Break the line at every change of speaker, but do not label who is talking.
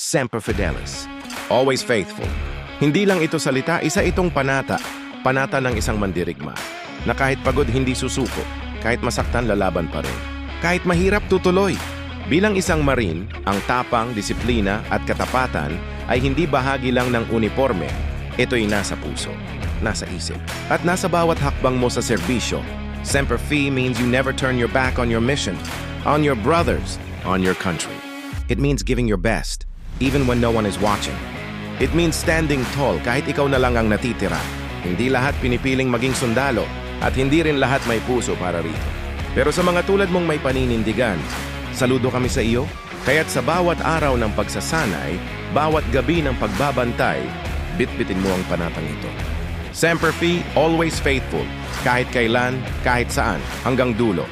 Semper Fidelis. Always faithful. Hindi lang ito salita, isa itong panata. Panata ng isang mandirigma. Na kahit pagod hindi susuko, kahit masaktan lalaban pa rin. Kahit mahirap tutuloy. Bilang isang marin, ang tapang, disiplina at katapatan ay hindi bahagi lang ng uniforme. Ito'y nasa puso, nasa isip, at nasa bawat hakbang mo sa serbisyo. Semper Fi means you never turn your back on your mission, on your brothers, on your country. It means giving your best, even when no one is watching. It means standing tall kahit ikaw na lang ang natitira. Hindi lahat pinipiling maging sundalo at hindi rin lahat may puso para rito. Pero sa mga tulad mong may paninindigan, saludo kami sa iyo. Kaya't sa bawat araw ng pagsasanay, bawat gabi ng pagbabantay, bitbitin mo ang panatang ito. Semper Fi, always faithful. Kahit kailan, kahit saan, hanggang dulo.